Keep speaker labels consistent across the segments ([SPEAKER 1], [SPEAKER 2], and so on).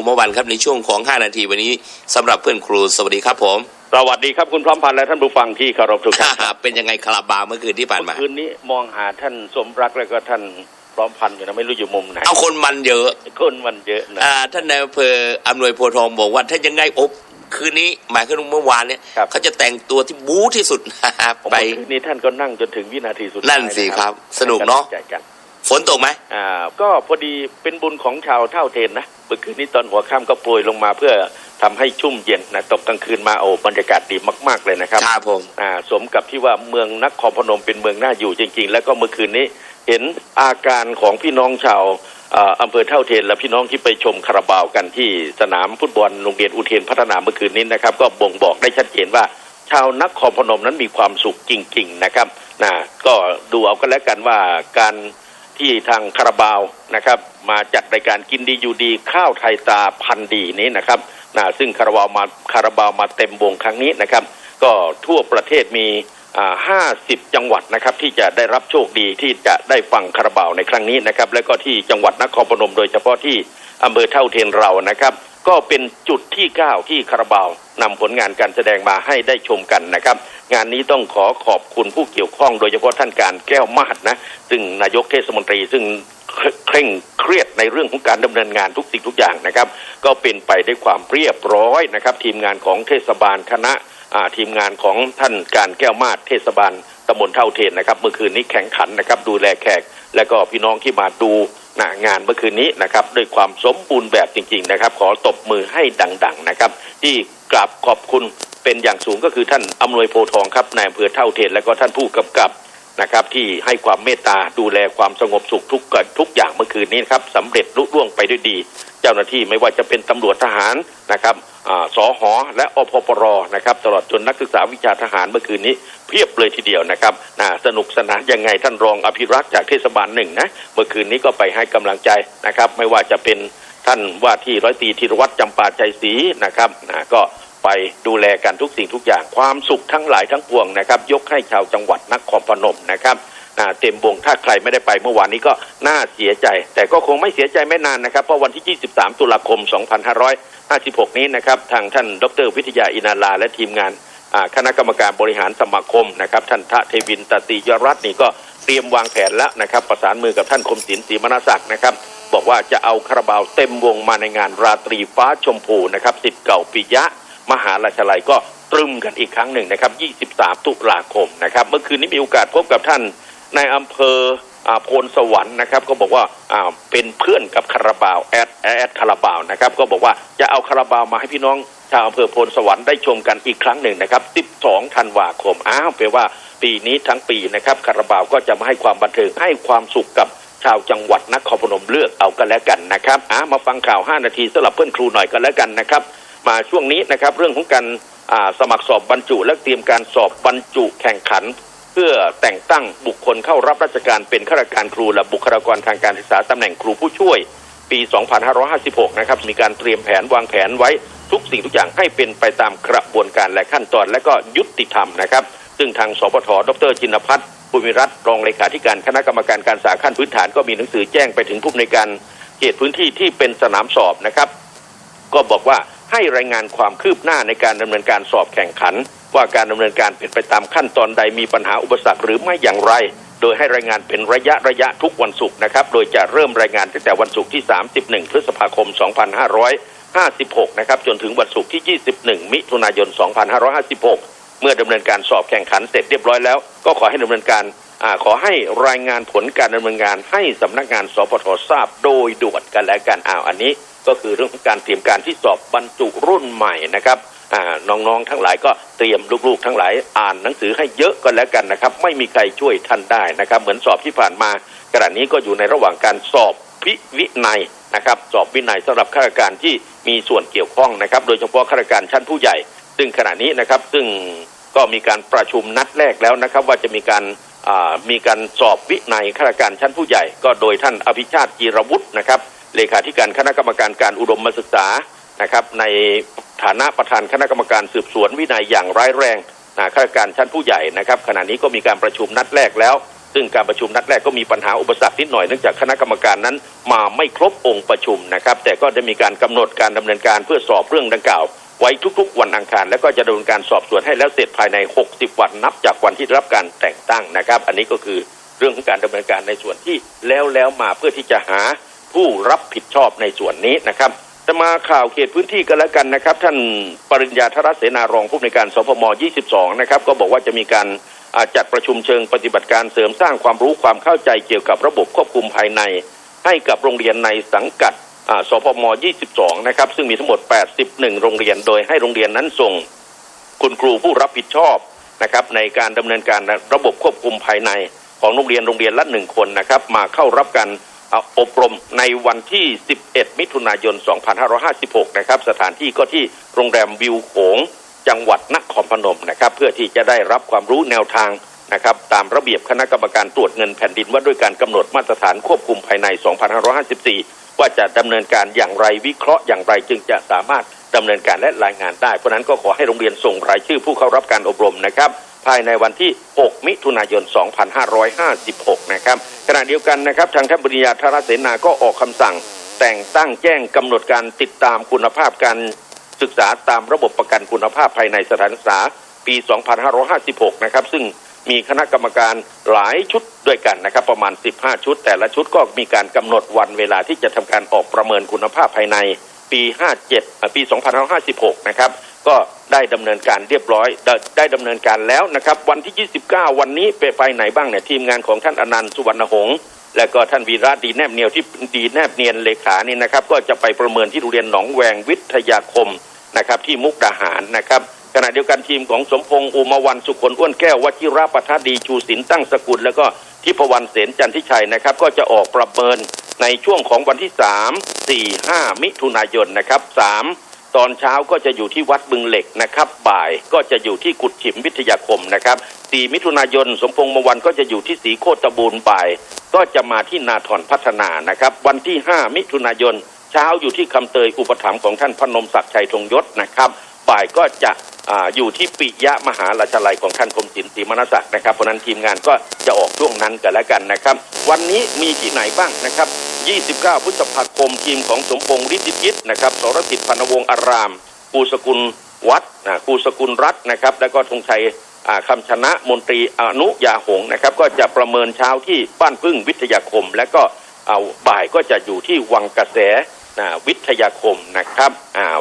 [SPEAKER 1] อมวันครับในช่วงของ 5 นาทีวันนี้สำหรับเพื่อนครูสวัสดีครับผม
[SPEAKER 2] สวัสดีครับคุณพร้อมพันธ์และท่านผู้ฟังที่เคารพทุกท่านครับ
[SPEAKER 1] เป็นยังไงคาราบาวเมื่อคืนที่ผ่านมา
[SPEAKER 2] คืนนี้มองหาท่านสมรักแล้วก็ท่านพร้อมพันธ์อยู่นะไม่รู้อยู่มุมไหน
[SPEAKER 1] เอาคนมันเยอะ
[SPEAKER 2] คนมันเยอะนะ
[SPEAKER 1] อ่าท่านนายอำเภออำนวยโพธิ์ทองบอกว่าถ้ายังไงอบคืนนี้หมายถึงเมื่อวานเนี่ยเขาจะแต่งตัวที่บู๊ที่สุด
[SPEAKER 2] ผม
[SPEAKER 1] ไป
[SPEAKER 2] ว่าคืนนี้ท่านก็นั่งจนถึงวินาทีสุดท้าย
[SPEAKER 1] นั่นสิ
[SPEAKER 2] นะครับ
[SPEAKER 1] สนุกเนอะ
[SPEAKER 2] ใจกัน
[SPEAKER 1] ฝนตกไหม
[SPEAKER 2] อ่าก็พอดีเป็นบุญของชาวเท่าเทนนะเมื่อคืนนี้ตอนหัวค่ำก็โปรยลงมาเพื่อทำให้ชุ่มเย็นนะตกกลางคืนมาโอ้บรรยากาศดีมากๆเลยนะครับ
[SPEAKER 1] ครับผม
[SPEAKER 2] อ่าสมกับที่ว่าเมืองนครพนมเป็นเมืองน่าอยู่จริง ๆ แล้วก็เมื่อคืนนี้เห็นอาการของพี่น้องชาวอ่าอำเภอเท่าเทน และพี่น้องที่ไปชมคาราบาวกันที่สนามฟุตบอลโรงเรียนอุเทนพัฒนาเมื่อคืนนี้นะครับ ก็บ่งบอกได้ชัดเจนว่า ชาวนครพนมนั้นมีความสุขจริง ๆ นะครับนะก็ดูเอาก็แล้วกันว่าการ ที่ทางคาราบาวนะครับ มาจัดรายการกินดีอยู่ดีข้าวไทยตาพันดีนี้นะครับนะซึ่งคาราบาวมาคาราบาวมาเต็มวงครั้งนี้นะครับ ก็ทั่วประเทศมีอ่า50 จังหวัดนะครับ ที่จะได้รับโชคดีที่จะได้ฟังคาราบาวในครั้งนี้นะครับ และก็ที่จังหวัดนครพนมโดยเฉพาะที่อำเภอเท่าเทนเรานะครับ ก็เป็นจุดที่ 9 ที่คาราบาวนำผลงานการแสดงมาให้ได้ชมกันนะครับ งานนี้ต้องขอขอบคุณผู้เกี่ยวข้อง โดยเฉพาะท่านการแก้วมาดนะ ซึ่งนายกเทศมนตรีซึ่งเคร่งเครียดในเรื่องของการดำเนินงานทุกสิ่งทุกอย่างนะครับ ก็เป็นไปด้วยความเรียบร้อยนะครับ ทีมงานของเทศบาลคณะทีมงานของท่านการแก้วมาดเทศบาลตำบลเท่าเทนนะครับ เมื่อคืนนี้แข่งขันนะครับ ดูแลแขก และก็พี่น้องที่มาดู นะงานเมื่อคืนนี้นะครับด้วยความสมบูรณ์แบบจริง ๆ นะครับ ขอตบมือให้ดัง ๆ นะครับ ที่กราบขอบคุณเป็นอย่างสูงก็คือท่านอำนวยโพทองครับนายอำเภอเท่าเทศและก็ท่านผู้กำกับ นะครับที่ให้ความเมตตาดูแลความสงบสุขทุกทุกอย่างเมื่อคืนนี้นครับสำเร็จลุล่วงไปด้วยดี เจ้าหน้าที่ไม่ว่าจะเป็นตำรวจทหารนะครับอสอหอและอพปรนะครับตลอดจนนักศึกษาวิชาทหารเมื่อคืนนี้ เพียบเลยทีเดียวนะครับนะสนุกสนานยังไงท่านรองอภิรักษ์จากเทศบาลหนึ่งนะเมื่อคืนนี้ก็ไปให้กำลังใจนะครับ ไม่ว่าจะเป็นท่านว่าที่ร้อยตรีธีรวัตรจำปาใจศรีนะครับนะก็ ไปดูแลกันทุกสิ่งทุกอย่างความสุขทั้งหลายทั้งปวงนะครับ ยกให้ชาวจังหวัดนครพนมนะครับเต็มวงถ้าใครไม่ได้ไปเมื่อวานนี้ก็น่าเสียใจ แต่ก็คงไม่เสียใจไม่นานนะครับ เพราะวันที่ 23 ตุลาคม 2556 นี้นะครับ ทางท่านดรวิทยาอินาลา และทีมงานคณะกรรมการบริหารสมาคมนะครับ ท่านทะเทวินตติยรัตน์นี่ก็เตรียมวางแผนแล้วนะครับ ประสานมือกับท่านคมศิลป์ศรีมนาศักดิ์นะครับ บอกว่าจะเอาคาราบาวเต็มวงมาในงานราตรีฟ้าชมพูนะครับสิทธิ์เก่าปิยะ มหาราชลัยก็ตรึมกันอีกครั้งหนึ่งนะครับ 23 ตุลาคมนะครับ เมื่อคืนนี้มีโอกาสพบกับท่านในอำเภอโพนสวรรค์นะครับ ก็บอกว่าอ่าเป็นเพื่อนกับคาราบาวแอดแอดคาราบาวนะครับ ก็บอกว่าจะเอาคาราบาวมาให้พี่น้องชาวอำเภอโพนสวรรค์ได้ชมกันอีกครั้งหนึ่งนะครับ 12 ธันวาคม อ้าวแปลว่าปีนี้ทั้งปีนะครับคาราบาวก็จะมาให้ความบันเทิงให้ความสุขกับชาวจังหวัดนครพนมเลือกเอากันแล้วกันนะครับอ่ามาฟังข่าว 5 นาทีสำหรับเพื่อนครูหน่อยกันแล้วกันนะครับ มาช่วงนี้นะครับเรื่องของการสมัครสอบบรรจุ และเตรียมการสอบบรรจุแข่งขัน เพื่อแต่งตั้งบุคคลเข้ารับราชการเป็นข้าราชการครูและบุคลากรทางการศึกษาตำแหน่งครูผู้ช่วย ปี 2556 นะครับมีการเตรียมแผนวางแผนไว้ทุกสิ่งทุกอย่างให้เป็นไปตามกระบวนการและขั้นตอน และก็ยุติธรรมนะครับ ซึ่งทางสปทดรจินพัฒน์ภูมิรัตน์รองเลขาธิการคณะกรรมการการศึกษาขั้นพื้นฐานก็มีหนังสือแจ้งไปถึงผู้อำนการเขตพื้นที่ที่เป็นสนามสอบนะครับ ก็บอกว่า ให้รายงานความคืบหน้าในการดำเนินการสอบแข่งขัน ว่าการดำเนินการเป็นไปตามขั้นตอนใดมีปัญหาอุปสรรคหรือไม่อย่างไร โดยให้รายงานเป็นระยะระยะทุกวันศุกร์นะครับ โดยจะเริ่มรายงานตั้งแต่วันศุกร์ที่ 31 พฤษภาคม 2556 นะครับ จนถึงวันศุกร์ที่ 21 มิถุนายน 2556 เมื่อดำเนินการสอบแข่งขันเสร็จเรียบร้อยแล้ว ก็ขอให้ดำเนินการอขอให้รายงานผลการดำเนินงานให้สำนักงานสปททราบโดยด่วนกันและกันอ้าวอันนี้ ก็คือเรื่องของการเตรียมการที่สอบบรรจุรุ่นใหม่นะครับน้องๆทั้งหลายก็เตรียมลูกๆ ทั้งหลายอ่านหนังสือให้เยอะก็แล้วกันนะครับ ไม่มีใครช่วยท่านได้นะครับ เหมือนสอบที่ผ่านมาขณะนี้ก็อยู่ในระหว่างการสอบพิวินัยนะครับ สอบวินัยสำหรับข้าราชการที่มีส่วนเกี่ยวข้องนะครับ โดยเฉพาะข้าราชการชั้นผู้ใหญ่ ซึ่งขณะนี้นะครับซึ่งก็มีการประชุมนัดแรกแล้วนะครับ ว่าจะมีการมีการสอบวินัยข้าราชการชั้นผู้ใหญ่ ก็โดยท่านอภิชาติจีรวุฒินะครับ เลขาธิการคณะกรรมการการอุดมศึกษานะครับ ในฐานะประธานคณะกรรมการสืบสวนวินัยอย่างร้ายแรงนะข้าราชการชั้นผู้ใหญ่นะครับ ขณะนี้ก็มีการประชุมนัดแรกแล้ว ซึ่งการประชุมนัดแรกก็มีปัญหาอุปสรรคนิดหน่อยเนื่องจากคณะกรรมการนั้นมาไม่ครบองค์ประชุมนะครับ แต่ก็จะมีการกำหนดการดำเนินการเพื่อสอบเรื่องดังกล่าว ไว้ทุกๆ วันอังคาร แล้วก็จะดำเนินการสอบสวนให้แล้วเสร็จภายใน 60 วันนับจากวันที่รับการแต่งตั้งนะครับ อันนี้ก็คือเรื่องของการดำเนินการในส่วนที่แล้วแล้วมาเพื่อที่จะหา ผู้รับผิดชอบในส่วนนี้นะครับจะมาข่าวเขตพื้นที่กันแล้วกันนะครับ ท่านปริญญาธรเสนารองผู้ในการสพม 22 นะครับ ก็บอกว่าจะมีการาจัดประชุมเชิงปฏิบัติการเสริมสร้างความรู้ความเข้าใจเกี่ยวกับระบบควบคุมภายใน ให้กับโรงเรียนในสังกัดสพม 22 นะครับ ซึ่งมีทั้งหมด 81 โรงเรียน โดยให้โรงเรียนนั้นส่งคุณครูผู้รับผิดชอบนะครับในการดำเนินการระบบควบคุมภายใน ของโรงเรียนโรงเรียนละหนึ่งคนนะครับ มาเข้ารับการ อบรมในวันที่ 11 มิถุนายน 2556 นะครับ สถานที่ก็ที่โรงแรมวิวโขง จังหวัดนครพนมนะครับ เพื่อที่จะได้รับความรู้แนวทางนะครับ ตามระเบียบคณะกรรมการตรวจเงินแผ่นดินว่าด้วยการกำหนดมาตรฐานควบคุมภายใน 2554 ว่าจะดำเนินการอย่างไรวิเคราะห์อย่างไรจึงจะสามารถดำเนินการและรายงานได้ เพราะนั้นก็ขอให้โรงเรียนส่งรายชื่อผู้เข้ารับการอบรมนะครับ ภายในวันที่ 6 มิถุนายน 2556 นะครับขณะเดียวกันนะครับทางท่านบริยาธารเสนาก็ออกคำสั่ง แต่งตั้งแจ้งกำหนดการติดตามคุณภาพการศึกษาตามระบบประกันคุณภาพภายในสถานศึกษาปี 2556 นะครับ ซึ่งมีคณะกรรมการหลายชุดด้วยกันนะครับ ประมาณ 15 ชุด แต่ละชุดก็มีการกำหนดวันเวลาที่จะทำการออกประเมินคุณภาพภายในปี 57 ปี 2556 นะครับ ก็ได้ดำเนินการเรียบร้อย ได้ด้ดำเนินการแล้วนะครับ วันที่ 29 วันนี้ไปไปไหนบ้างเนี่ยทีมงานของท่านอนันต์สุวรรณหงษ์และก็ท่านวีระดีแนบเนียวที่ดีแนบเนียนเลขานี่นะครับ ก็จะไปประเมินที่โรงเรียนหนองแวงวิทยาคมนะครับ ที่มุกดาหารนะครับขณะเดียวกันทีมของสมพงษ์อุมาวันสุขนอ้วนแก้ววชิระปัทดีชูศิลตั้งสกุล แล้วก็ทิพวรรณเสนจันทิชัยนะครับ ก็จะออกประเมินในช่วงของวันที่ 3 4 5 มิถุนายนนะครับ3 ตอนเช้าก็จะอยู่ที่วัดบึงเหล็กนะครับ บ่ายก็จะอยู่ที่กุดฉิมวิทยาคมนะครับ4มิถุนายนสมพงษ์มวันก็จะอยู่ที่สีโคตรบูรณ์บ่าย ก็จะมาที่นาถอนพัฒนานะครับ วันที่ 5 มิถุนายน เช้าอยู่ที่คำเตยอุปถัมภ์ของท่านพนมศักดิ์ชัยธงยศนะครับบ่ายก็จะออยู่ที่ปิยะมหาราชลัยของท่านคมสินศรีมนศักดิ์นะครับเพราะนั้นทีมงานก็จะออกช่วงนั้นกันแล้วกันนะครับ วันนี้มีที่ไหนบ้างนะครับ 29 พฤษภาคมทีมของสมพงษ์ฤทธิจิตนะครับสรสิทธิ์พันวงศ์อารามครูสกุลวัดนะครูสกุลรัตน์นะครับ แล้วก็ธงชัยคำชนะมนตรีอนุยาหงนะครับ ก็จะประเมินเช้าที่บ้านพึ่งวิทยาคม และก็เอาบ่ายก็จะอยู่ที่วังกระแสนะวิทยาคมนะครับ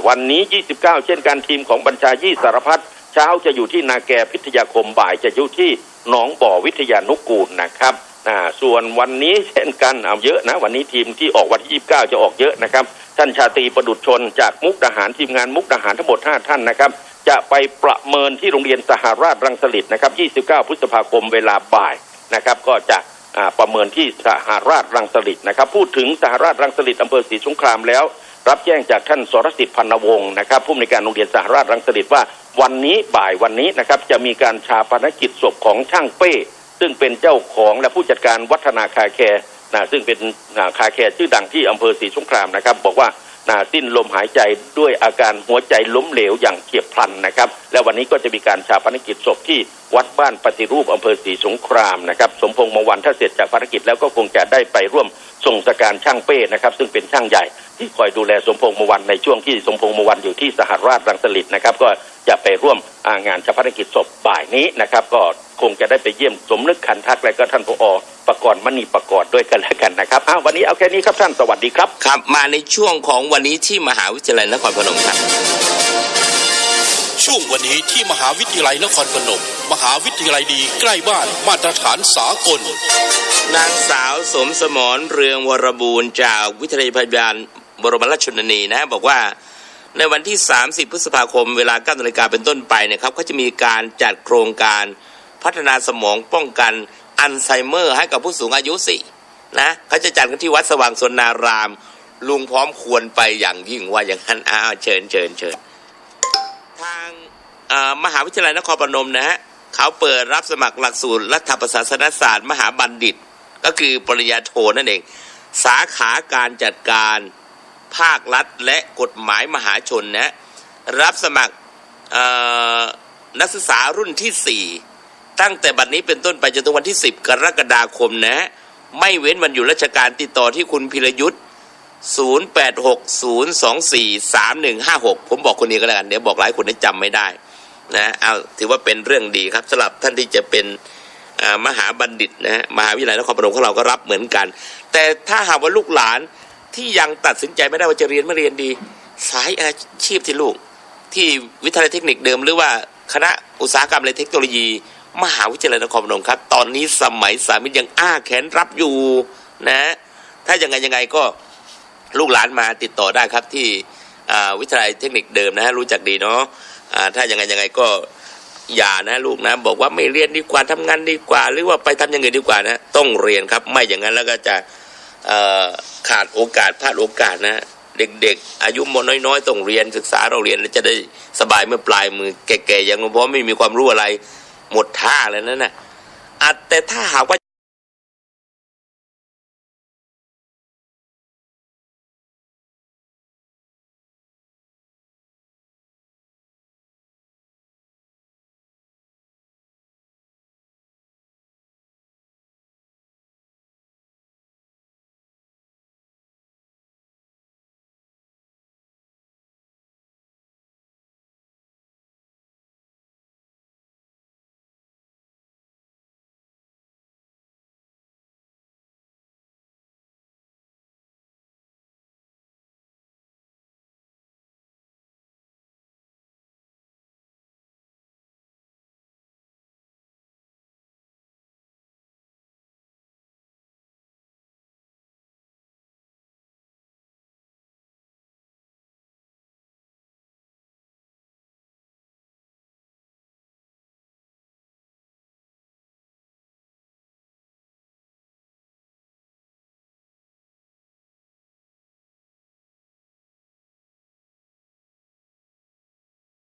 [SPEAKER 2] วันนี้ 29 เช่นกันทีมของบัญชายี่สารพัดเช้าจะอยู่ที่นาแกพิทยาคมบ่ายจะอยู่ที่หนองบ่อวิทยานุกูลนะครับ อ่าส่วนวันนี้เช่นกันเอาเยอะนะ วันนี้ทีมที่ออกวันที่ 29 จะออกเยอะนะครับ ท่านชาตรีประดุจชนจากมุกดาหารทีมงานมุกดาหารทั้งหมด 5 ท่านนะครับ จะไปประเมินที่โรงเรียนสหราชรังสฤษนะครับ 29 พฤษภาคมเวลาบ่ายนะครับ ก็จะประเมินที่สหราชรังสฤษนะครับ พูดถึงสหราชรังสฤษอำเภอศรีสงครามแล้ว รับแจ้งจากท่านสรสิทธิ์พันวงศ์นะครับผู้อำนวยการโรงเรียนสหราชรังสฤษว่า วันนี้บ่ายวันนี้นะครับจะมีการชาปนกิจศพของช่างเป้ ซึ่งเป็นเจ้าของและผู้จัดการวัฒนาคาแคร์นะซึ่งเป็นอ่าคาแคร์ชื่อดังที่อำเภอศรีสงครามนะครับ บอกว่านะสิ้นลมหายใจด้วยอาการหัวใจล้มเหลวอย่างเฉียบพลันนะครับ และวันนี้ก็จะมีการชาปนกิจศพที่วัดบ้านปฏิรูปอำเภอศรีสงครามนะครับสมพงษ์มงวันถ้าเสร็จจากภารกิจแล้วก็คงจะได้ไปร่วมส่งสการช่างเป้นะครับ ซึ่งเป็นช่างใหญ่ที่คอยดูแลสมพงษ์มงวันในช่วงที่สมพงษ์มงวันอยู่ที่สหราชรังสฤษนะครับ ก็จะไปร่วมงานชาปนกิจศพบ่ายนี้นะครับ ก็ คงจะได้ไปเยี่ยมสมนึกขันทักและก็ท่านผอประกรณ์มณีประกอบด้วยกันแล้วกันนะครับอ้าววันนี้เอาแค่นี้ครับท่านสวัสดีครับ
[SPEAKER 1] ครับ มาในช่วงของวันนี้ที่มหาวิทยาลัยนครพนมครับ
[SPEAKER 3] ช่วงวันนี้ที่มหาวิทยาลัยนครพนม มหาวิทยาลัยดีใกล้บ้านมาตรฐานสากล
[SPEAKER 1] นางสาวสมสมรเรืองวรบูรณ์จากวิทยาลัยพยาบาลบรมราชชนนีนะ บอกว่าในวันที่ 30 พฤษภาคมเวลา9นาฬิกาเป็นต้นไปนะครับเขาจะมีการจัดโครงการ พัฒนาสมองป้องกันอัลไซเมอร์ให้กับผู้สูงอายุสินะเขาจะจัดกันที่วัดสว่างสนาราม ลุงพร้อมควรไปอย่างยิ่งว่าอย่างนั้นอ้าวเชิญเชิญเชิญทางมหาวิทยาลัยนครพนมนะฮะเขาเปิดรับสมัครหลักสูตรรัฐประศาสนศาสตร์ มหาบัณฑิต ก็คือปริญญาโทนั่นเอง สาขาการจัดการภาครัฐและกฎหมายมหาชนนะรับสมัครนักศึกษารุ่นที่4 ตั้งแต่บัดนี้เป็นต้นไปจนถึงวันที่ 10 กรกฎาคมนะ ไม่เว้นวันหยุดราชการติดต่อที่คุณพิรยุทธ์ 0860243156 ผมบอกคนนี้ก็แล้วกัน เดี๋ยวบอกหลายคนให้จำไม่ได้นะเอาถือว่าเป็นเรื่องดีครับสำหรับท่านที่จะเป็นมหาบัณฑิตนะฮะมหาวิทยาลัยนครปฐมของเราก็รับเหมือนกัน แต่ถ้าหากว่าลูกหลานที่ยังตัดสินใจไม่ได้ว่าจะเรียนไม่เรียนดี สายอาชีพที่ลูก ที่วิทยาลัยเทคนิคเดิมหรือว่าคณะอุตสาหกรรมและเทคโนโลยี มหาวิทยาลัยนครพนมครับ ตอนนี้สมัยสามิตรยังอ้าแขนรับอยู่นะ ถ้ายังไงยังไงก็ลูกหลานมาติดต่อได้ครับที่วิทยาลัยเทคนิคเดิมนะฮะรู้จักดีเนาะถ้ายังไงยังไงก็อย่านะลูกนะ บอกว่าไม่เรียนดีกว่าทำงานดีกว่า หรือว่าไปทำอยังไงดีกว่านะ ต้องเรียนครับ ไม่อย่างนั้นแล้วก็จะขาดโอกาสพลาดโอกาสนะ เด็กๆ อายุมน้อยๆต้องเรียนศึกษาเราเรียนแล้วจะได้สบายเมื่อปลายมือแก่ๆอย่างหลวงพ่อไม่มีความรู้อะไร หมดท่าแล้วนั่นน่ะอะแต่ถ้าหากว่า